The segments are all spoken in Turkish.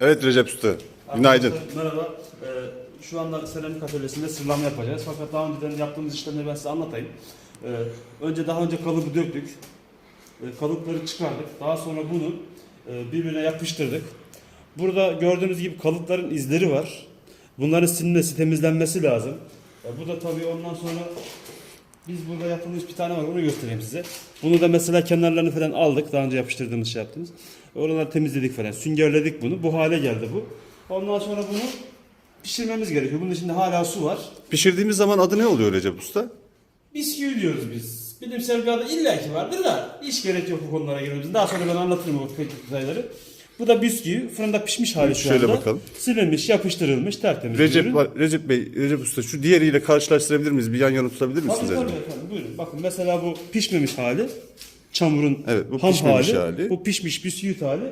Evet Recep Usta. Günaydın. Merhaba. Ee, şu anda seramik atölyesinde sırlama yapacağız. Fakat daha önceden yaptığımız işlemleri ben size anlatayım. Ee, önce daha önce kalıbı döktük. Ee, kalıpları çıkardık. Daha sonra bunu e, birbirine yapıştırdık. Burada gördüğünüz gibi kalıpların izleri var. Bunların silinmesi, temizlenmesi lazım. Ee, bu da tabii ondan sonra biz burada yapılmış bir tane var onu göstereyim size. Bunu da mesela kenarlarını falan aldık. Daha önce yapıştırdığımız şey yaptığımız. Oraları temizledik falan. Süngerledik bunu. Bu hale geldi bu. Ondan sonra bunu pişirmemiz gerekiyor. Bunun içinde hala su var. Pişirdiğimiz zaman adı ne oluyor Recep Usta? Bisküvi diyoruz biz. Bilimsel bir adı illaki vardır da hiç gerek yok bu konulara girmemiz. Daha sonra ben anlatırım o teknik detayları. Bu da bisküvi. Fırında pişmiş hali şu Şöyle anda. bakalım. Silinmiş, yapıştırılmış, tertemiz bir Recep, ürün. Recep Bey, Recep Usta şu diğeriyle karşılaştırabilir miyiz? Bir yan yana tutabilir Tabii misiniz tabii efendim buyurun. Bakın mesela bu pişmemiş hali. Çamurun Evet, bu ham hali, hali. Bu pişmiş bisküvit hali.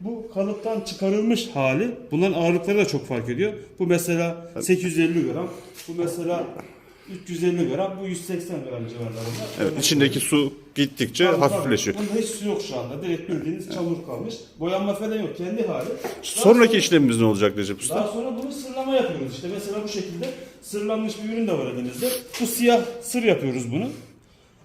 Bu kalıptan çıkarılmış hali. Bunların ağırlıkları da çok fark ediyor. Bu mesela 850 gram. Bu mesela 350 gram. Bu 180 gram civarlarında. Evet, içindeki su gittikçe Tabii, tabii. hafifleşiyor. Bunda hiç su yok şu anda. Direkt bildiğiniz çamur kalmış. Boyanma falan yok. Kendi hali. Daha Sonraki sonra- işlemimiz ne olacak Recep Usta? daha sonra bunu sırlama yapıyoruz. İşte mesela bu şekilde sırlanmış bir ürün de var elimizde. Bu siyah sır yapıyoruz bunu.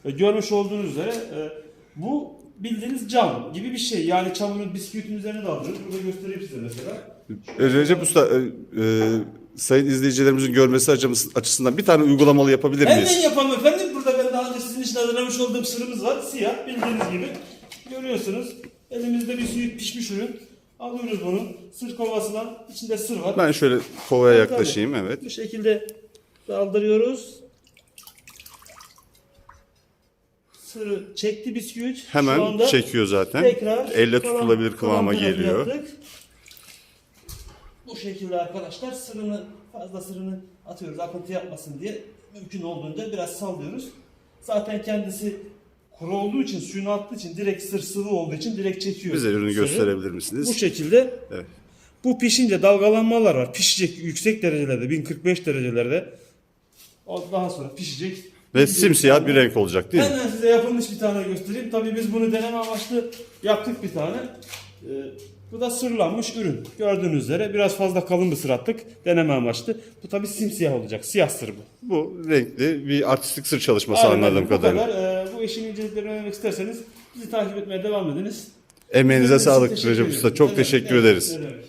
E, görmüş olduğunuz üzere e, bu bildiğiniz cam gibi bir şey. Yani çamurun bisküvitin üzerine de alıyoruz. Burada göstereyim size mesela. E, Recep Usta, e, e, sayın izleyicilerimizin görmesi açımız- açısından bir tane uygulamalı yapabilir Hemen miyiz? yapalım efendim. Burada ben daha önce sizin için hazırlamış olduğum sırımız var. Siyah bildiğiniz gibi. Görüyorsunuz. Elimizde bir suyu pişmiş ürün. Alıyoruz bunu. Sır kovasından içinde sır var. Ben şöyle kovaya Tabii. yaklaşayım, evet. Bu şekilde daldırıyoruz. Sırı çekti bisküvit. Şu Hemen anda çekiyor zaten. Tekrar Elle kalan- tutulabilir kıvama geliyor. yaptık. Bu şekilde arkadaşlar sırını fazla sırını atıyoruz akıntı yapmasın diye mümkün olduğunca biraz sallıyoruz. Zaten kendisi kuru olduğu için suyunu attığı için direkt sır sıvı olduğu için direkt çekiyor. Bize ürünü sırı. gösterebilir Bu misiniz? şekilde Evet. bu pişince dalgalanmalar var. Pişecek yüksek derecelerde 1045 derecelerde. Daha sonra pişecek. Ve simsiyah bir renk olacak değil mi? Hemen size yapılmış bir tane göstereyim. Tabii biz bunu deneme amaçlı yaptık bir tane. Ee, bu da sırlanmış ürün. Gördüğünüz üzere biraz fazla kalın bir sır attık. Deneme amaçlı. Bu tabii simsiyah olacak. Siyah sır bu. Bu renkli bir artistik sır çalışması Aynen, anladığım bu kadarıyla. kadar. Ee, bu işin inceliklerini öğrenmek isterseniz bizi takip etmeye devam ediniz. Emeğinize sağlık. Recep Usta. Çok teşekkür ederiz. ne demek.